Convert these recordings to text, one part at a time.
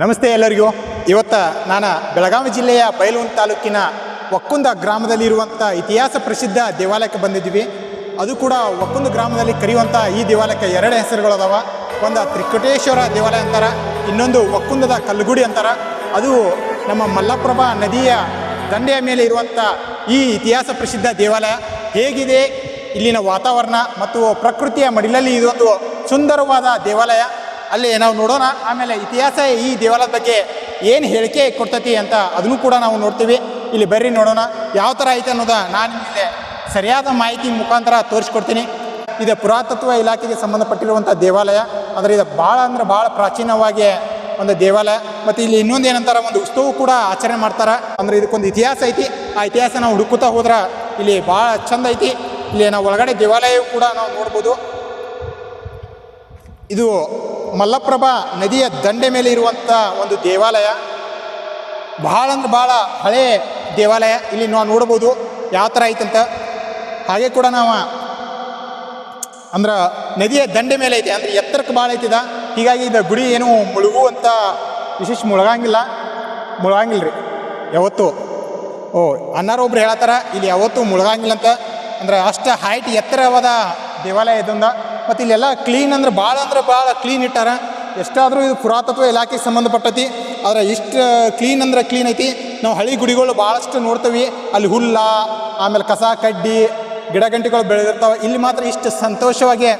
ನಮಸ್ತೆ ಎಲ್ಲರಿಗೂ. ಇವತ್ತು ನಾನು ಬೆಳಗಾವಿ ಜಿಲ್ಲೆಯ ಬೈಲೂನ್ ತಾಲೂಕಿನ ಒಕ್ಕುಂದ ಗ್ರಾಮದಲ್ಲಿರುವಂಥ ಇತಿಹಾಸ ಪ್ರಸಿದ್ಧ ದೇವಾಲಯಕ್ಕೆ ಬಂದಿದ್ದೀವಿ ಅದು ಕೂಡ ಒಕ್ಕುಂದ ಗ್ರಾಮದಲ್ಲಿ ಕರೆಯುವಂಥ ಈ ದೇವಾಲಯಕ್ಕೆ ಎರಡು ಹೆಸರುಗಳದಾವ ಒಂದು ತ್ರಿಕುಟೇಶ್ವರ ದೇವಾಲಯ ಅಂತಾರೆ, ಇನ್ನೊಂದು ಒಕ್ಕುಂದದ ಕಲ್ಲುಗುಡಿ ಅಂತಾರೆ. ಅದು ನಮ್ಮ ಮಲ್ಲಪ್ರಭಾ ನದಿಯ ದಂಡೆಯ ಮೇಲೆ ಇರುವಂಥ ಈ ಇತಿಹಾಸ ಪ್ರಸಿದ್ಧ ದೇವಾಲಯ. ಹೇಗಿದೆ ಇಲ್ಲಿನ ವಾತಾವರಣ ಮತ್ತು ಪ್ರಕೃತಿಯ ಮಡಿಲಲ್ಲಿ ಇದೊಂದು ಸುಂದರವಾದ ದೇವಾಲಯ. ಅಲ್ಲಿ ನಾವು ನೋಡೋಣ. ಆಮೇಲೆ ಇತಿಹಾಸ ಈ ದೇವಾಲಯದ ಬಗ್ಗೆ ಏನು ಹೇಳಿಕೆ ಕೊಡ್ತತಿ ಅಂತ ಅದನ್ನು ಕೂಡ ನಾವು ನೋಡ್ತೀವಿ. ಇಲ್ಲಿ ಬರ್ರಿ ನೋಡೋಣ. ಯಾವ ಥರ ಐತೆ ಅನ್ನೋದ ನಾನು ನಿಮಗೆ ಸರಿಯಾದ ಮಾಹಿತಿ ಮುಖಾಂತರ ತೋರಿಸ್ಕೊಡ್ತೀನಿ. ಇದು ಪುರಾತತ್ವ ಇಲಾಖೆಗೆ ಸಂಬಂಧಪಟ್ಟಿರುವಂಥ ದೇವಾಲಯ. ಅಂದರೆ ಇದು ಭಾಳ ಅಂದ್ರೆ ಭಾಳ ಪ್ರಾಚೀನವಾಗಿ ಒಂದು ದೇವಾಲಯ. ಮತ್ತು ಇಲ್ಲಿ ಇನ್ನೊಂದು ಏನಂತಾರೆ, ಒಂದು ಉತ್ಸವ ಕೂಡ ಆಚರಣೆ ಮಾಡ್ತಾರೆ. ಅಂದರೆ ಇದಕ್ಕೊಂದು ಇತಿಹಾಸ ಐತಿ. ಆ ಇತಿಹಾಸ ನಾವು ಹುಡುಕುತ್ತಾ ಹೋದ್ರೆ ಇಲ್ಲಿ ಭಾಳ ಚಂದ ಐತಿ. ಇಲ್ಲಿ ನಾವು ಒಳಗಡೆ ದೇವಾಲಯ ಕೂಡ ನಾವು ನೋಡ್ಬೋದು. ಇದು ಮಲ್ಲಪ್ರಭಾ ನದಿಯ ದಂಡೆ ಮೇಲೆ ಇರುವಂಥ ಒಂದು ದೇವಾಲಯ. ಭಾಳ ಅಂದ್ರೆ ಭಾಳ ಹಳೆ ದೇವಾಲಯ. ಇಲ್ಲಿ ನಾವು ನೋಡ್ಬೋದು ಯಾವ ಥರ ಐತಂತ ಹಾಗೆ ಕೂಡ ನಾವು ಅಂದ್ರೆ ನದಿಯ ದಂಡೆ ಮೇಲೆ ಐತೆ ಅಂದರೆ ಎತ್ತರಕ್ಕೆ ಭಾಳ ಐತಿದ ಹೀಗಾಗಿ ಇದು ಗುಡಿ ಏನು ಮುಳುಗುವಂಥ ವಿಶೇಷ ಮುಳುಗಂಗಿಲ್ಲ. ಮುಳುಗಂಗಿಲ್ಲ ರೀ ಯಾವತ್ತು. ಓ ಒಬ್ರು ಹೇಳತ್ತಾರ, ಇಲ್ಲಿ ಯಾವತ್ತೂ ಮುಳುಗಂಗಿಲ್ಲ ಅಂತ. ಅಂದ್ರೆ ಅಷ್ಟು ಹೈಟ್ ಎತ್ತರವಾದ ದೇವಾಲಯ ಇದೊಂದ. ಮತ್ತು ಇಲ್ಲೆಲ್ಲ ಕ್ಲೀನ್ ಅಂದ್ರೆ ಭಾಳ ಅಂದ್ರೆ ಭಾಳ ಕ್ಲೀನ್ ಇಟ್ಟಾರ. ಎಷ್ಟಾದರೂ ಇದು ಪುರಾತತ್ವ ಇಲಾಖೆಗೆ ಸಂಬಂಧಪಟ್ಟತಿ. ಆದರೆ ಇಷ್ಟು ಕ್ಲೀನ್ ಅಂದ್ರೆ ಕ್ಲೀನ್ ಐತಿ. ನಾವು ಹಳಿ ಗುಡಿಗಳು ಭಾಳಷ್ಟು ನೋಡ್ತೀವಿ. ಅಲ್ಲಿ ಹುಲ್ಲ, ಆಮೇಲೆ ಕಸ, ಕಡ್ಡಿ, ಗಿಡ ಗಂಟೆಗಳು ಬೆಳೆದಿರ್ತಾವೆ. ಇಲ್ಲಿ ಮಾತ್ರ ಇಷ್ಟು ಸಂತೋಷವಾಗಿ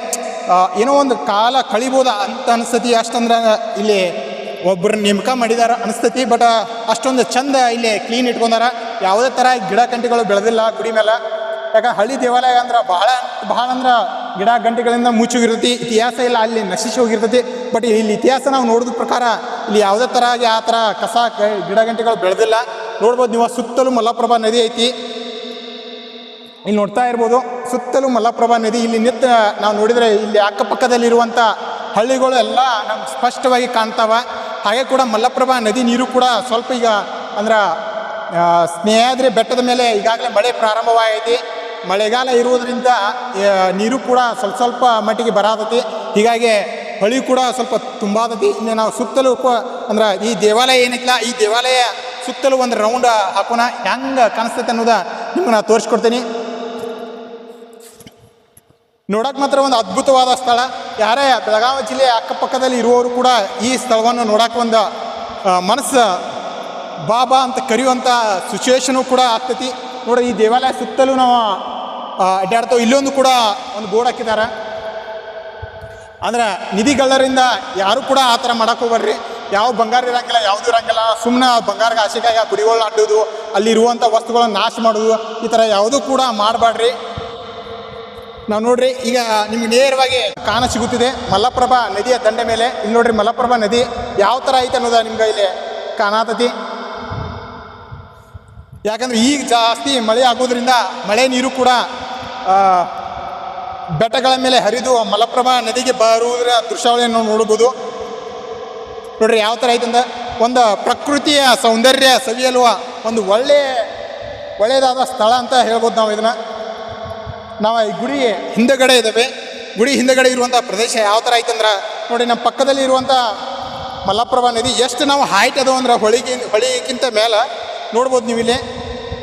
ಏನೋ ಒಂದು ಕಾಲ ಕಳಿಬೋದ ಅಂತ ಅನಿಸ್ತತಿ ಅಷ್ಟಂದ್ರೆ ಇಲ್ಲಿ ಒಬ್ಬರು ನೇಮಕ ಮಾಡಿದಾರ ಅನಿಸ್ತತಿ ಬಟ್ ಅಷ್ಟೊಂದು ಚಂದ ಇಲ್ಲಿ ಕ್ಲೀನ್ ಇಟ್ಕೊಂಡಾರ. ಯಾವುದೇ ಥರ ಗಿಡ ಕಂಟಿಗಳು ಬೆಳೆದಿಲ್ಲ ಗುಡಿ ಮೇಲೆ ಯಾಕೆ ಹಳ್ಳಿ ದೇವಾಲಯ ಅಂದ್ರೆ ಭಾಳ ಭಾಳ ಅಂದ್ರೆ ಗಿಡ ಗಂಟೆಗಳಿಂದ ಮುಚ್ಚೋಗಿರ್ತೈತಿ, ಇತಿಹಾಸ ಇಲ್ಲ, ಅಲ್ಲಿ ನಶಿಸಿ ಹೋಗಿರ್ತೈತಿ. ಬಟ್ ಇಲ್ಲಿ ಇತಿಹಾಸ ನಾವು ನೋಡಿದ ಪ್ರಕಾರ ಇಲ್ಲಿ ಯಾವುದೇ ಥರ ಆ ಥರ ಕಸ ಗಿಡ ಗಂಟೆಗಳು ಬೆಳೆದಿಲ್ಲ. ನೋಡ್ಬೋದು ನೀವು ಸುತ್ತಲೂ ಮಲ್ಲಪ್ರಭಾ ನದಿ ಐತಿ. ಇಲ್ಲಿ ನೋಡ್ತಾ ಇರ್ಬೋದು, ಸುತ್ತಲೂ ಮಲ್ಲಪ್ರಭಾ ನದಿ. ಇಲ್ಲಿ ನಿತ್ಯ ನಾವು ನೋಡಿದರೆ ಇಲ್ಲಿ ಅಕ್ಕಪಕ್ಕದಲ್ಲಿರುವಂಥ ಹಳ್ಳಿಗಳು ಎಲ್ಲ ನಮ್ಗೆ ಸ್ಪಷ್ಟವಾಗಿ ಕಾಣ್ತಾವ. ಹಾಗೆ ಕೂಡ ಮಲ್ಲಪ್ರಭಾ ನದಿ ನೀರು ಕೂಡ ಸ್ವಲ್ಪ ಈಗ ಅಂದ್ರೆ ಸ್ನೇಹಾದ್ರಿ ಬೆಟ್ಟದ ಮೇಲೆ ಈಗಾಗಲೇ ಮಳೆ ಪ್ರಾರಂಭವಾಗೈತಿ. ಮಳೆಗಾಲ ಇರುವುದರಿಂದ ನೀರು ಕೂಡ ಸ್ವಲ್ಪ ಸ್ವಲ್ಪ ಮಟ್ಟಿಗೆ ಬರಾತತಿ. ಹೀಗಾಗಿ ಹೊಳಿ ಕೂಡ ಸ್ವಲ್ಪ ತುಂಬಾತತಿ. ಇನ್ನು ನಾವು ಸುತ್ತಲೂ ಅಂದ್ರೆ ಈ ದೇವಾಲಯ ಏನಿಲ್ಲ ಈ ದೇವಾಲಯ ಸುತ್ತಲೂ ಒಂದು ರೌಂಡ್ ಹಾಕೋಣ. ಹೆಂಗೆ ಕಾಣಿಸ್ತೈತೆ ಅನ್ನೋದ ನಿಮ್ಗೆ ನಾನು ತೋರಿಸ್ಕೊಡ್ತೀನಿ. ನೋಡಕ್ಕೆ ಮಾತ್ರ ಒಂದು ಅದ್ಭುತವಾದ ಸ್ಥಳ. ಯಾರೇ ಬೆಳಗಾವಿ ಜಿಲ್ಲೆಯ ಅಕ್ಕಪಕ್ಕದಲ್ಲಿ ಇರುವವರು ಕೂಡ ಈ ಸ್ಥಳವನ್ನು ನೋಡಕ್ಕೆ ಒಂದು ಮನಸ್ಸು ಬಾಬಾ ಅಂತ ಕರೆಯುವಂಥ ಸಿಚುವೇಶನು ಕೂಡ ಆಗ್ತೈತಿ. ನೋಡಿ ಈ ದೇವಾಲಯ ಸುತ್ತಲೂ ನಾವು ಅಡ್ಡಾಡ್ತೇವೆ ಇಲ್ಲೊಂದು ಕೂಡ ಒಂದು ಬೋರ್ಡ್ ಹಾಕಿದ್ದಾರೆ. ಅಂದ್ರೆ ನಿಧಿಗಳರಿಂದ ಯಾರು ಕೂಡ ಆ ಥರ ಮಾಡಕ್ಕೆ ಹೋಗ್ಬೇಡ್ರಿ. ಯಾವ ಬಂಗಾರ ಇರಂಗಿಲ್ಲ, ಯಾವುದು ಇರಂಗಿಲ್ಲ ಸುಮ್ಮನೆ ಬಂಗಾರಕ್ಕೆ ಆಸೆಗಾಗಿ ಆ ಗುಡಿಗಳನ್ನ ಅಡ್ಡೋದು ಅಲ್ಲಿರುವಂಥ ವಸ್ತುಗಳನ್ನ ನಾಶ ಮಾಡೋದು, ಈ ಥರ ಯಾವುದೂ ಕೂಡ ಮಾಡಬೇಡ್ರಿ. ನಾವು ನೋಡ್ರಿ, ಈಗ ನಿಮ್ಗೆ ನೇರವಾಗಿ ಕಾಣ ಸಿಗುತ್ತಿದೆ, ಮಲ್ಲಪ್ರಭಾ ನದಿಯ ದಂಡೆ ಮೇಲೆ. ಇಲ್ಲಿ ನೋಡ್ರಿ, ಮಲ್ಲಪ್ರಭಾ ನದಿ ಯಾವ ಥರ ಐತೆ ಅನ್ನೋದ ನಿಮ್ಗೆ ಇಲ್ಲಿ ಕಾಣತತಿ. ಯಾಕಂದ್ರೆ ಈಗ ಜಾಸ್ತಿ ಮಳೆ ಆಗೋದ್ರಿಂದ ಮಳೆ ನೀರು ಕೂಡ ಬೆಟ್ಟಗಳ ಮೇಲೆ ಹರಿದು ಮಲಪ್ರಭಾ ನದಿಗೆ ಬರುವುದರ ದೃಶ್ಯಾವಳಿಯನ್ನು ನೋಡ್ಬೋದು ನೋಡ್ರಿ ಯಾವ ಥರ ಐತಂದ್ರೆ ಒಂದು ಪ್ರಕೃತಿಯ ಸೌಂದರ್ಯ ಸವಿಯಲು ಒಂದು ಒಳ್ಳೆಯ ಒಳ್ಳೆಯದಾದ ಸ್ಥಳ ಅಂತ ಹೇಳ್ಬೋದು ನಾವು ಇದನ್ನು. ನಾವು ಈ ಗುಡಿ ಹಿಂದಗಡೆ ಇದ್ದಾವೆ. ಗುಡಿ ಹಿಂದಗಡೆ ಇರುವಂಥ ಪ್ರದೇಶ ಯಾವ ಥರ ಐತಂದ್ರೆ, ನೋಡಿ ನಮ್ಮ ಪಕ್ಕದಲ್ಲಿ ಇರುವಂಥ ಮಲಪ್ರಭಾ ನದಿ ಎಷ್ಟು ನಾವು ಹೈಟ್ ಅದು ಅಂದ್ರೆ ಹೊಳಿಗೆ, ಹೊಳಿಗಿಂತ ಮೇಲೆ ನೋಡ್ಬೋದು ನೀವು ಇಲ್ಲಿ.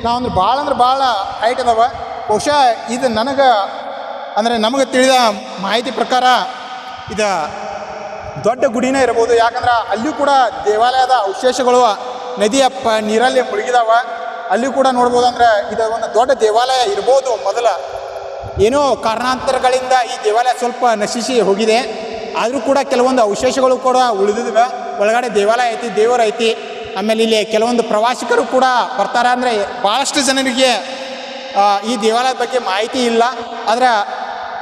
ನಾವು ಅಂದ್ರೆ ಭಾಳ ಅಂದ್ರೆ ಭಾಳ ಹೈಟ್ ಅದಾವ. ಬಹುಶಃ ಇದು ನನಗೆ ಅಂದರೆ ನಮಗೆ ತಿಳಿದ ಮಾಹಿತಿ ಪ್ರಕಾರ ಇದು ದೊಡ್ಡ ಗುಡಿನೇ ಇರ್ಬೋದು. ಯಾಕಂದ್ರೆ ಅಲ್ಲಿಯೂ ಕೂಡ ದೇವಾಲಯದ ಅವಶೇಷಗಳು, ನದಿಯ ಪ ನೀರಲ್ಲಿ ಮುಳುಗಿದಾವ. ಅಲ್ಲಿ ಕೂಡ ನೋಡ್ಬೋದು ಅಂದ್ರೆ ಇದು ಒಂದು ದೊಡ್ಡ ದೇವಾಲಯ ಇರ್ಬೋದು ಮೊದಲ. ಏನೋ ಕಾರಣಾಂತರಗಳಿಂದ ಈ ದೇವಾಲಯ ಸ್ವಲ್ಪ ನಶಿಸಿ ಹೋಗಿದೆ. ಆದರೂ ಕೂಡ ಕೆಲವೊಂದು ಅವಶೇಷಗಳು ಕೂಡ ಉಳಿದಿದ್ವೆ ಒಳಗಡೆ ದೇವಾಲಯ ಐತಿ, ದೇವರು ಐತಿ. ಆಮೇಲೆ ಇಲ್ಲಿ ಕೆಲವೊಂದು ಪ್ರವಾಸಿಗರು ಕೂಡ ಬರ್ತಾರೆ ಅಂದರೆ ಭಾಳಷ್ಟು ಜನರಿಗೆ ಈ ದೇವಾಲಯದ ಬಗ್ಗೆ ಮಾಹಿತಿ ಇಲ್ಲ. ಆದರೆ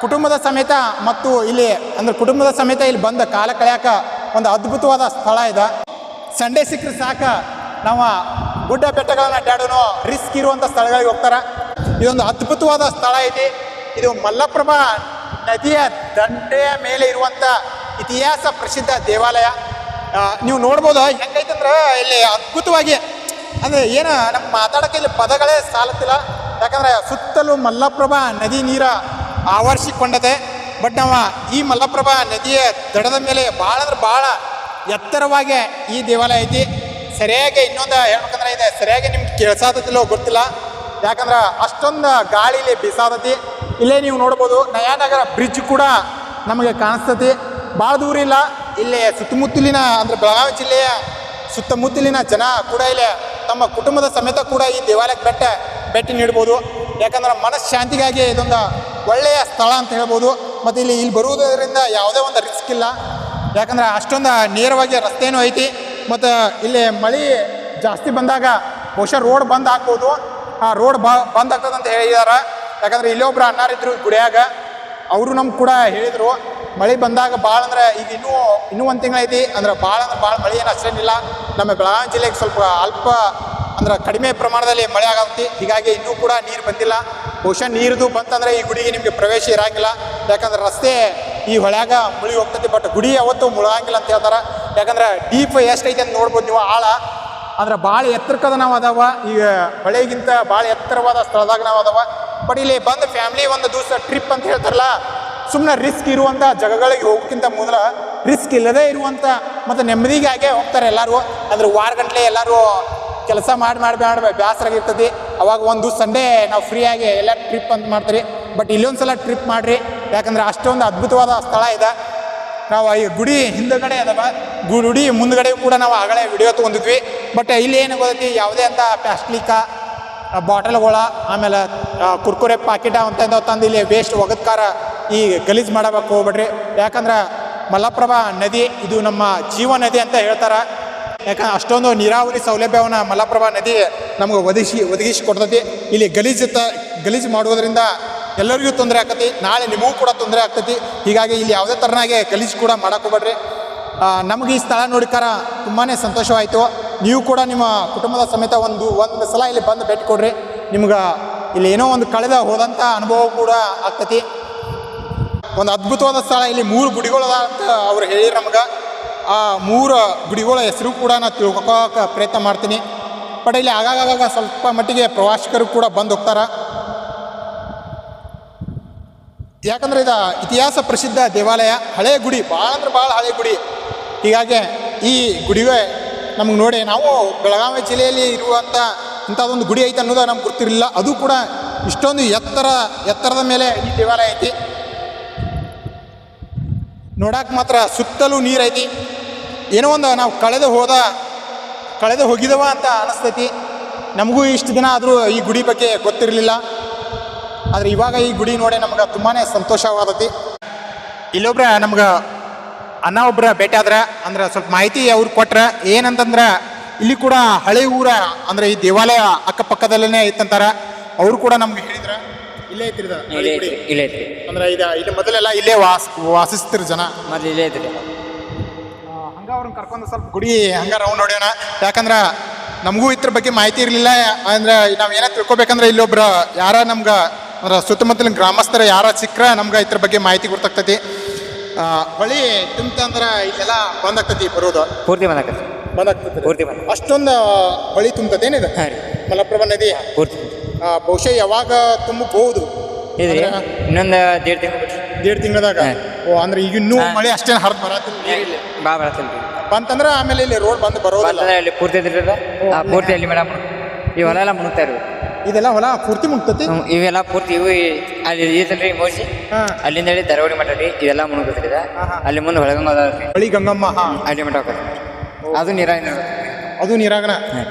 ಕುಟುಂಬದ ಸಮೇತ ಮತ್ತು ಇಲ್ಲಿ ಅಂದ್ರೆ ಕುಟುಂಬದ ಸಮೇತ ಇಲ್ಲಿ ಬಂದ ಕಾಲ ಕಳೆಯಕ ಒಂದು ಅದ್ಭುತವಾದ ಸ್ಥಳ ಇದೆ. ಸಂಡೇ ಸಿಕ್ಕರೆ ಸಾಕ ನಾವು ಗುಡ್ಡ ಬೆಟ್ಟಗಳನ್ನ ಅಡ್ಡಾಡೋನು ರಿಸ್ಕ್ ಇರುವಂಥ ಸ್ಥಳಗಳಿಗೆ ಹೋಗ್ತಾರೆ. ಇದೊಂದು ಅದ್ಭುತವಾದ ಸ್ಥಳ ಐತಿ. ಇದು ಮಲ್ಲಪ್ರಭಾ ನದಿಯ ದಂಡೆಯ ಮೇಲೆ ಇರುವಂಥ ಇತಿಹಾಸ ಪ್ರಸಿದ್ಧ ದೇವಾಲಯ. ನೀವು ನೋಡ್ಬೋದು? ಹೆಂಗೈತಂದ್ರೆ ಇಲ್ಲಿ ಅದ್ಭುತವಾಗಿ, ಅಂದರೆ ಏನು ನಮ್ಮ ಮಾತಾಡೋಕ್ಕೆ ಇಲ್ಲಿ ಪದಗಳೇ ಸಾಲುತ್ತಿಲ್ಲ. ಯಾಕಂದ್ರೆ ಸುತ್ತಲೂ ಮಲ್ಲಪ್ರಭಾ ನದಿ ನೀರ ಆವರಿಸಿಕೊಂಡದೆ ಬಟ್ ನಾವು ಈ ಮಲ್ಲಪ್ರಭಾ ನದಿಯ ದಡದ ಮೇಲೆ ಭಾಳ ಅಂದ್ರೆ ಭಾಳ ಎತ್ತರವಾಗಿ ಈ ದೇವಾಲಯ ಐತಿ. ಸರಿಯಾಗಿ ಇನ್ನೊಂದು ಹೇಳ್ಬೇಕಂದ್ರೆ ಇದೆ, ಸರಿಯಾಗಿ ನಿಮ್ಗೆ ಕೇಳಿಸೋದಿಲ್ಲೋ ಗೊತ್ತಿಲ್ಲ. ಯಾಕಂದ್ರೆ ಅಷ್ಟೊಂದು ಗಾಳಿಲಿ ಬಿಸಾದತಿ ಇಲ್ಲೇ ನೀವು ನೋಡ್ಬೋದು, ನಯಾನಗರ ಬ್ರಿಡ್ಜ್ ಕೂಡ ನಮಗೆ ಕಾಣಿಸ್ತತಿ. ಭಾಳ ದೂರ ಇಲ್ಲ. ಇಲ್ಲಿ ಸುತ್ತಮುತ್ತಲಿನ ಅಂದ್ರೆ ಬೆಳಗಾವಿ ಜಿಲ್ಲೆಯ ಸುತ್ತಮುತ್ತಲಿನ ಜನ ಕೂಡ ಇಲ್ಲಿ ತಮ್ಮ ಕುಟುಂಬದ ಸಮೇತ ಕೂಡ ಈ ದೇವಾಲಯಕ್ಕೆ ಬೆಟ್ಟ ಭೇಟಿ ನೀಡ್ಬೋದು. ಯಾಕಂದ್ರೆ ಮನಃಶಾಂತಿಗಾಗಿ ಇದೊಂದು ಒಳ್ಳೆಯ ಸ್ಥಳ ಅಂತ ಹೇಳ್ಬೋದು. ಮತ್ತು ಇಲ್ಲಿ ಇಲ್ಲಿ ಬರುವುದರಿಂದ ಯಾವುದೇ ಒಂದು ರಿಸ್ಕ್ ಇಲ್ಲ. ಯಾಕಂದ್ರೆ ಅಷ್ಟೊಂದು ನೇರವಾಗಿ ರಸ್ತೆಯೂ ಐತಿ. ಮತ್ತು ಇಲ್ಲಿ ಮಳೆ ಜಾಸ್ತಿ ಬಂದಾಗ ಬಹುಶಃ ರೋಡ್ ಬಂದ್ ಆಗ್ಬೋದು. ಆ ರೋಡ್ ಬ, ಬಂದ್ ಆಗ್ತದಂತ ಹೇಳಿದಾರೆ ಯಾಕಂದರೆ ಇಲ್ಲೊಬ್ರು ಅಣ್ಣಾರಿದ್ರು ಗುಡಿಯಾಗ. ಅವರು ನಮ್ಗೆ ಕೂಡ ಹೇಳಿದರು. ಮಳೆ ಬಂದಾಗ ಭಾಳ ಅಂದ್ರೆ ಈಗ ಇನ್ನೂ ಇನ್ನೂ ಒಂದು ತಿಂಗಳೈತಿ ಅಂದ್ರೆ ಭಾಳ ಅಂದ್ರೆ ಭಾಳ ಮಳೆ ಏನು ಅಷ್ಟೇನಿಲ್ಲ ನಮ್ಮ ಬೆಳಗಾವಿ ಜಿಲ್ಲೆಗೆ ಸ್ವಲ್ಪ ಅಲ್ಪ ಅಂದ್ರೆ ಕಡಿಮೆ ಪ್ರಮಾಣದಲ್ಲಿ ಮಳೆ ಆಗತ್ತಿ ಹೀಗಾಗಿ ಇನ್ನೂ ಕೂಡ ನೀರು ಬಂದಿಲ್ಲ. ಬಹುಶಃ ನೀರ್ದು ಬಂತಂದ್ರೆ ಈ ಗುಡಿಗೆ ನಿಮಗೆ ಪ್ರವೇಶ ಇರೋಂಗಿಲ್ಲ ಯಾಕಂದ್ರೆ ರಸ್ತೆ ಈ ಹೊಳ್ಯಾಗ ಮುಳಿ ಹೋಗ್ತೈತಿ. ಬಟ್ ಗುಡಿ ಅವತ್ತು ಮುಳುಗಂಗಿಲ್ಲ ಅಂತ ಹೇಳ್ತಾರೆ. ಯಾಕಂದ್ರೆ ಡೀಪ್ ಎಷ್ಟೈತೆ ಅಂತ ನೋಡ್ಬೋದು ನೀವು ಆಳ. ಅಂದ್ರೆ ಭಾಳ ಎತ್ತರಕ್ಕದ ನಾವು ಅದಾವ. ಈಗ ಹೊಳೆಗಿಂತ ಭಾಳ ಎತ್ತರವಾದ ಸ್ಥಳದಾಗ ನಾವು ಅದಾವ. ಬಟ್ ಇಲ್ಲಿ ಬಂದು ಫ್ಯಾಮಿಲಿ ಒಂದು ದಿವಸ ಟ್ರಿಪ್ ಅಂತ ಹೇಳ್ತಾರಲ್ಲ ಸುಮ್ಮನೆ ರಿಸ್ಕ್ ಇರುವಂಥ ಜಾಗಗಳಿಗೆ ಹೋಗೋಕ್ಕಿಂತ ಮೊದಲ ರಿಸ್ಕ್ ಇಲ್ಲದೇ ಇರುವಂಥ ಮತ್ತು ನೆಮ್ಮದಿಗಾಗೆ ಹೋಗ್ತಾರೆ ಎಲ್ಲರೂ. ಅಂದ್ರೆ ವಾರ ಗಂಟ್ಲೆ ಎಲ್ಲರೂ ಕೆಲಸ ಮಾಡಿ ಮಾಡಿ ಮಾಡಿ ಬೇಸರಾಗಿರ್ತದೆ ಅವಾಗ ಒಂದು ಸಂಡೇ ನಾವು ಫ್ರೀಯಾಗಿ ಎಲ್ಲ ಟ್ರಿಪ್ ಅಂತ ಮಾಡ್ತೀರಿ. ಬಟ್ ಇಲ್ಲೊಂದು ಸಲ ಟ್ರಿಪ್ ಮಾಡಿರಿ. ಯಾಕಂದ್ರೆ ಅಷ್ಟೊಂದು ಅದ್ಭುತವಾದ ಸ್ಥಳ ಇದೆ. ನಾವು ಈ ಗುಡಿ ಹಿಂದುಗಡೆ ಅದಾವ. ಗುಡಿ ಮುಂದುಗಡೆ ಕೂಡ ನಾವು ಆಗಲೇ ವಿಡಿಯೋ ತೊಗೊಂಡಿದ್ವಿ. ಬಟ್ ಇಲ್ಲಿ ಏನು ಗೊತ್ತೈತಿ? ಯಾವುದೇ ಅಂತ ಪ್ಲಾಸ್ಟಿಕ ಬಾಟಲ್ಗಳ ಆಮೇಲೆ ಕುರ್ಕುರೆ ಪಾಕಿಟ ಅಂತ ತಂದು ಇಲ್ಲಿ ವೇಸ್ಟ್ ಒಗತ್ಕಾರ ಈ ಗಲೀಜು ಮಾಡಬೇಕು ಹೋಗ್ಬೇಡ್ರಿ. ಯಾಕಂದ್ರೆ ಮಲಪ್ರಭಾ ನದಿ, ಇದು ನಮ್ಮ ಜೀವ ನದಿ ಅಂತ ಹೇಳ್ತಾರೆ. ಯಾಕಂದ್ರೆ ಅಷ್ಟೊಂದು ನೀರಾವರಿ ಸೌಲಭ್ಯವನ್ನು ಮಲಪ್ರಭಾ ನದಿ ನಮಗೆ ಒದಗಿಸಿ ಒದಗಿಸಿ ಕೊಡ್ತೈತಿ. ಇಲ್ಲಿ ಗಲೀಜು ತ, ಗಲೀಜು ಮಾಡುವುದರಿಂದ ಎಲ್ಲರಿಗೂ ತೊಂದರೆ ಆಗ್ತೈತಿ ನಾಳೆ ನಿಮಗೂ ಕೂಡ ತೊಂದರೆ ಆಗ್ತೈತಿ. ಹೀಗಾಗಿ ಇಲ್ಲಿ ಯಾವುದೇ ತರನಾಗೆ ಗಲೀಜು ಕೂಡ ನಮ್ಗೆ ನಮಗೆ ಈ ಸ್ಥಳ ನೋಡಿಕಾರ ತುಂಬಾ ಸಂತೋಷವಾಯಿತು. ನೀವು ಕೂಡ ನಿಮ್ಮ ಕುಟುಂಬದ ಸಮೇತ ಒಂದು ಒಂದು ಸಲ ಇಲ್ಲಿ ಬಂದು ಭೇಟಿ ಕೊಡ್ರಿ. ನಿಮ್ಗೆ ಇಲ್ಲಿ ಏನೋ ಒಂದು ಕಳೆದ ಹೋದಂಥ ಅನುಭವ ಕೂಡ ಆಗ್ತೈತಿ. ಒಂದು ಅದ್ಭುತವಾದ ಸ್ಥಳ. ಇಲ್ಲಿ ಮೂರು ಗುಡಿಗಳದ ಅಂತ ಅವ್ರು ಹೇಳಿ ನಮ್ಗೆ. ಆ ಮೂರು ಗುಡಿಗಳ ಹೆಸರು ಕೂಡ ನಾನು ತಿಳ್ಕೊಳಕ್ಕೆ ಪ್ರಯತ್ನ ಮಾಡ್ತೀನಿ. ಬಟ್ ಇಲ್ಲಿ ಆಗಾಗ ಸ್ವಲ್ಪ ಮಟ್ಟಿಗೆ ಪ್ರವಾಸಿಗರು ಕೂಡ ಬಂದು ಹೋಗ್ತಾರೆ. ಯಾಕಂದ್ರೆ ಇದು ಇತಿಹಾಸ ಪ್ರಸಿದ್ಧ ದೇವಾಲಯ. ಹಳೆ ಗುಡಿ, ಭಾಳ ಅಂದ್ರೆ ಭಾಳ ಹಳೆ ಗುಡಿ. ಹೀಗಾಗಿ ಈ ಗುಡಿಗೆ ನಮಗೆ ನೋಡಿ ನಾವು ಬೆಳಗಾವಿ ಜಿಲ್ಲೆಯಲ್ಲಿ ಇರುವಂಥ ಇಂಥದ್ದೊಂದು ಗುಡಿ ಐತೆ ಅನ್ನೋದು ನಮ್ಗೆ ಗೊತ್ತಿರಲಿಲ್ಲ. ಅದು ಕೂಡ ಇಷ್ಟೊಂದು ಎತ್ತರ, ಎತ್ತರದ ಮೇಲೆ ಈ ದೇವಾಲಯ ಐತಿ. ನೋಡಕ್ಕೆ ಮಾತ್ರ ಸುತ್ತಲೂ ನೀರು ಐತಿ ಏನೋ ಒಂದು ನಾವು ಕಳೆದು ಹೋದ, ಕಳೆದು ಹೋಗಿದವ ಅಂತ ಅನಿಸ್ತೈತಿ. ನಮಗೂ ಇಷ್ಟು ದಿನ ಆದರೂ ಈ ಗುಡಿ ಬಗ್ಗೆ ಗೊತ್ತಿರಲಿಲ್ಲ. ಆದ್ರೆ ಇವಾಗ ಈ ಗುಡಿ ನೋಡಿ ನಮ್ಗೆ ತುಂಬಾ ಸಂತೋಷವಾದತಿ. ಇಲ್ಲೊಬ್ರ ನಮ್ಗೆ ಅನ್ನ ಒಬ್ಬರ ಭೇಟಿ ಆದ್ರೆ, ಅಂದ್ರೆ ಸ್ವಲ್ಪ ಮಾಹಿತಿ ಅವ್ರು ಕೊಟ್ರೆ, ಏನಂತಂದ್ರೆ ಇಲ್ಲಿ ಕೂಡ ಹಳೆ ಊರ, ಅಂದ್ರೆ ಈ ದೇವಾಲಯ ಅಕ್ಕಪಕ್ಕದಲ್ಲೇ ಇತ್ತಂತಾರೆ. ಅವರು ಕೂಡ ನಮ್ಗೆ ಹೇಳಿದ್ರ. ಇಲ್ಲೇ ಐತ್ರಿ ಇದು, ಇಲ್ಲೇ ಗುಡಿ. ಐತ್ರಿ ಇಲ್ಲೇ ಐತ್ರಿ ಅಂದ್ರೆ ಇದು ಇಲ್ಲಿ ಮೊದಲೆಲ್ಲ ಇಲ್ಲೇ ವಾಸ ವಾಸಿಸ್ತಿರ್ ಜನ. ಮೊದ್ಲು ಇಲ್ಲೇ ಐತ್ರಿ ಹಂಗ ಅವ್ರನ್ನ ಕರ್ಕೊಂಡು ಸ್ವಲ್ಪ ಗುಡಿ ಹಂಗ ರೌಂಡ್ ನೋಡೋಣ ಯಾಕಂದ್ರ ನಮಗೂ ಇದ್ರ ಬಗ್ಗೆ ಮಾಹಿತಿ ಇರಲಿಲ್ಲ. ಅಂದ್ರೆ ನಾವು ಏನೇ ತಿಳ್ಕೊಬೇಕಂದ್ರೆ ಇಲ್ಲೊಬ್ರ ಯಾರ ನಮ್ಗೆ ಅಂದ್ರೆ ಸುತ್ತಮುತ್ತಲಿನ ಗ್ರಾಮಸ್ಥರ ಯಾರ ಸಿಕ್ಕ್ರ ನಮ್ಗೆ ಇದ್ರ ಬಗ್ಗೆ ಮಾಹಿತಿ ಗೊತ್ತಾಗ್ತೈತಿ ಹೊಳಿ ತುಂಬ್ತ ಅಂದ್ರೆ ಇಲ್ಲೆಲ್ಲ ಬಂದಾಗ್ತೈತಿ ಬರೋದು. ಪೂರ್ತಿ ಬಂದಾಗ್ತದೆ ಬಂದಾಗ್ತದೆ ಪೂರ್ತಿ ಬಂದ ಅಷ್ಟೊಂದು ಹೊಳಿ ತುಂಬತದೇನಿದೆ ಮಲಪ್ರಭಾ ನದಿ? ಪೂರ್ತಿ ಬಹುಶಃ ಯಾವಾಗ ತುಂಬಬಹುದು? ಇದ್ರಿ? ಇನ್ನೊಂದು ದೇಡ್ ತಿಂಗಳು ದೇಡ್ ತಿಂಗಳದಾಗ? ಓ ಅಂದ್ರೆ ಈಗ ಇನ್ನೂ ಮಳೆ ಅಷ್ಟೇ ಹರಿದು ಬರತ್ತಿಲ್ಲ. ಬಾ ಬರತ್ತಿಲ್ಲ ಬಂತಂದ್ರೆ ಆಮೇಲೆ ಇಲ್ಲಿ ರೋಡ್ ಬಂದು ಬರೋದಿಲ್ಲ. ಅಲ್ಲಿ ಪೂರ್ತಿ ಆ ಪೂರ್ತಿ ಅಲ್ಲಿ ಮೇಡಮ್ ಈ ಹೊಲ ಎಲ್ಲ ಮುಣುಗ್ತಾ ಇರು ಇದೆಲ್ಲ ಹೊಲ ಪೂರ್ತಿ ಮುಗ್ತತಿ ಇವೆಲ್ಲ ಪೂರ್ತಿ ಇವು ಅಲ್ಲಿ ಐತಲ್ರಿ ಮೋಸಿ ಅಲ್ಲಿಂದ ಹೇಳಿ ದರವಡಿ ಮಠ ರೀ ಇದೆಲ್ಲ ಮುಣುಗತ್ರಿ. ಅಲ್ಲಿ ಮುಂದೆ ಹೊಳಗಂಗ ಹೊಳಿ ಗಂಗಮ್ಮ ಹಾ. ಅಲ್ಲಿ ಮಠ ಅದು ನೀರಾಗ ಅದು ನೀರಾಗಣ ಹಾ.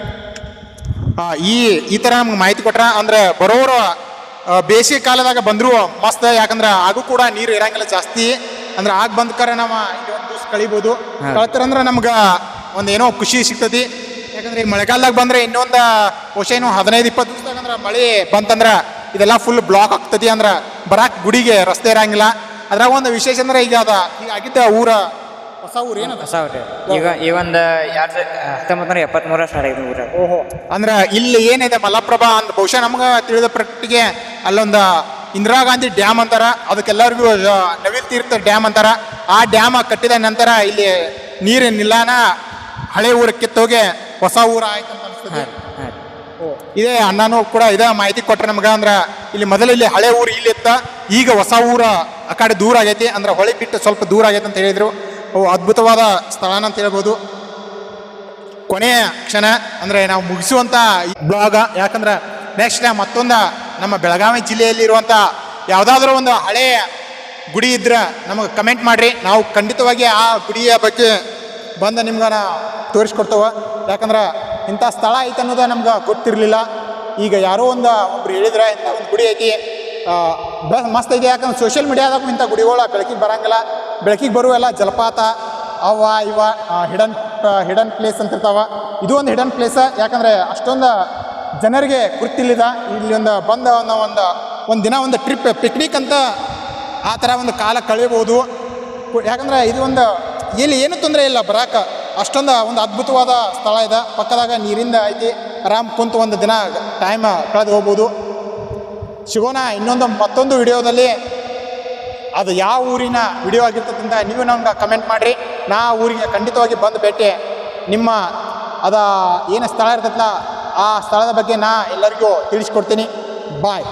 ಈ ಈ ಥರ ನಮ್ಗೆ ಮಾಹಿತಿ ಕೊಟ್ರ ಅಂದ್ರೆ ಬರೋರು ಬೇಸಿಗೆ ಕಾಲದಾಗ ಬಂದ್ರು ಮಸ್ತ್ ಯಾಕಂದ್ರೆ ಆಗು ಕೂಡ ನೀರು ಇರಂಗಿಲ್ಲ ಜಾಸ್ತಿ. ಅಂದ್ರೆ ಆಗ ಬಂದ್ಕರ ನಾವು ಇಲ್ಲಿ ಒಂದು ದಿವ್ಸ ಕಳಿಬೋದು. ಕಳ್ತಾರಂದ್ರೆ ನಮ್ಗೆ ಒಂದು ಏನೋ ಖುಷಿ ಸಿಗ್ತತಿ. ಯಾಕಂದ್ರೆ ಈ ಮಳೆಗಾಲದಾಗ ಬಂದ್ರೆ ಇನ್ನೊಂದು ವರ್ಷ ಏನು ಹದಿನೈದು ಇಪ್ಪತ್ತು ದಿವಸದಾಗ ಅಂದ್ರೆ ಮಳೆ ಬಂತಂದ್ರೆ ಇದೆಲ್ಲ ಫುಲ್ ಬ್ಲಾಕ್ ಆಗ್ತತಿ ಅಂದ್ರೆ ಬರಾಕ್ ಗುಡಿಗೆ ರಸ್ತೆ ಇರಂಗಿಲ್ಲ. ಅದ್ರಾಗ ಒಂದು ವಿಶೇಷ ಅಂದ್ರೆ ಈಗ ಅದ ಈಗ ಆಗಿದ್ದ ಊರ ಹೊಸ ಊರು ಏನದ? ಹೊಸ ಹೊಟ್ಟೆ ಈಗ ಈ ಒಂದು ಎರಡು ಹತ್ತೊಂಬತ್ತು ನೂರ ಎಪ್ಪತ್ತ್ಮೂರ ಸ್ಟಾರ್ಟ್ ಆಗಿದೆ ಊರ. ಓಹೋ. ಅಂದ್ರೆ ಇಲ್ಲಿ ಏನಿದೆ ಮಲಪ್ರಭಾ ಅಂತ ಬಹುಶಃ ನಮ್ಗೆ ತಿಳಿದ ಪ್ರಟ್ಟಿಗೆ ಅಲ್ಲೊಂದು ಇಂದಿರಾ ಗಾಂಧಿ ಡ್ಯಾಮ್ ಅಂತಾರ. ಅದಕ್ಕೆಲ್ಲರಿಗೂ ನವಿಲ್ ತೀರ್ಥ ಡ್ಯಾಮ್ ಅಂತಾರ. ಆ ಡ್ಯಾಮ್ ಕಟ್ಟಿದ ನಂತರ ಇಲ್ಲಿ ನೀರಿನ ನಿಲ್ಲಾನ ಹಳೆ ಊರ ಕಿತ್ತೋಗಿ ಹೊಸ ಊರ ಆಯ್ತು ಅಂತ ಅನ್ಸ್ತದೆ ಇದೇ ಅಣ್ಣನೂ ಕೂಡ ಇದೇ ಮಾಹಿತಿ ಕೊಟ್ರೆ ನಮ್ಗೆ ಅಂದ್ರೆ ಇಲ್ಲಿ ಮೊದಲು ಇಲ್ಲಿ ಹಳೆ ಊರು ಇಲ್ಲಿ ಇತ್ತ. ಈಗ ಹೊಸ ಊರ ಆ ಕಡೆ ದೂರ ಆಗೈತಿ. ಅಂದ್ರೆ ಹೊಳೆ ಬಿಟ್ಟು ಸ್ವಲ್ಪ ದೂರ ಆಗೈತೆ ಅಂತ ಹೇಳಿದ್ರು. ಅದ್ಭುತವಾದ ಸ್ಥಳ ಅಂತ ಹೇಳ್ಬೋದು. ಕೊನೆಯ ಕ್ಷಣ ಅಂದರೆ ನಾವು ಮುಗಿಸುವಂಥ ಬ್ಲಾಗ. ಯಾಕಂದ್ರೆ ನೆಕ್ಸ್ಟ್ ಮತ್ತೊಂದು ನಮ್ಮ ಬೆಳಗಾವಿ ಜಿಲ್ಲೆಯಲ್ಲಿರುವಂಥ ಯಾವುದಾದ್ರೂ ಒಂದು ಹಳೆಯ ಗುಡಿ ಇದ್ರೆ ನಮಗೆ ಕಮೆಂಟ್ ಮಾಡಿರಿ. ನಾವು ಖಂಡಿತವಾಗಿ ಆ ಗುಡಿಯ ಬಗ್ಗೆ ಬಂದು ನಿಮ್ಗೆ ನಾ ತೋರಿಸ್ಕೊಡ್ತೇವೆ. ಯಾಕಂದ್ರೆ ಇಂಥ ಸ್ಥಳ ಐತೆ ಅನ್ನೋದು ನಮ್ಗೆ ಗೊತ್ತಿರಲಿಲ್ಲ. ಈಗ ಯಾರೋ ಒಂದು ಒಬ್ರು ಹೇಳಿದ್ರೆ ಇಂಥ ಒಂದು ಗುಡಿ ಐತಿ. ಬಸ್ ಮಸ್ತ್ ಐತಿ. ಯಾಕಂದ್ರೆ ಸೋಷಿಯಲ್ ಮೀಡಿಯಾದಾಗ ಇಂಥ ಗುಡಿಗಳು ಬೆಳಕಿಗೆ ಬರಂಗಿಲ್ಲ. ಬೆಳಕಿಗೆ ಬರುವೆಲ್ಲ ಜಲಪಾತ ಅವ ಇವ ಹಿಡನ್ ಹಿಡನ್ ಪ್ಲೇಸ್ ಅಂತ ಇರ್ತಾವ. ಇದು ಒಂದು ಹಿಡನ್ ಪ್ಲೇಸ್ ಯಾಕಂದ್ರೆ ಅಷ್ಟೊಂದು ಜನರಿಗೆ ಗೊತ್ತಿಲ್ಲಿದ ಇಲ್ಲಿ ಒಂದು ಬಂದ ಅನ್ನೋ ಒಂದು ಒಂದು ದಿನ ಒಂದು ಟ್ರಿಪ್ ಪಿಕ್ನಿಕ್ ಅಂತ ಆ ಥರ ಒಂದು ಕಾಲ ಕಳೆಯಬಹುದು. ಯಾಕಂದ್ರೆ ಇದು ಒಂದು, ಇಲ್ಲಿ ಏನು ತೊಂದರೆ ಇಲ್ಲ ಬರಾಕ. ಅಷ್ಟೊಂದು ಒಂದು ಅದ್ಭುತವಾದ ಸ್ಥಳ ಇದೆ. ಪಕ್ಕದಾಗ ನೀರಿಂದ ಐತಿ. ಆರಾಮ್ ಕುಂತು ಒಂದು ದಿನ ಟೈಮ್ ಕಳೆದು ಹೋಗ್ಬೋದು. ಸಿಗೋಣ ಇನ್ನೊಂದು ಮತ್ತೊಂದು ವಿಡಿಯೋದಲ್ಲಿ ಅದು ಯಾವ ಊರಿನ ವಿಡಿಯೋ ಆಗಿರ್ತಕ್ಕಂಥ ನೀವು ನಮ್ಗೆ ಕಮೆಂಟ್ ಮಾಡಿರಿ. ನಾ ಊರಿಗೆ ಖಂಡಿತವಾಗಿ ಬಂದು ಭೇಟಿ. ನಿಮ್ಮ ಅದ ಏನು ಸ್ಥಳ ಇರ್ತೈತಲ್ಲ, ಆ ಸ್ಥಳದ ಬಗ್ಗೆ ನಾ ಎಲ್ಲರಿಗೂ ತಿಳಿಸ್ಕೊಡ್ತೀನಿ. ಬಾಯ್.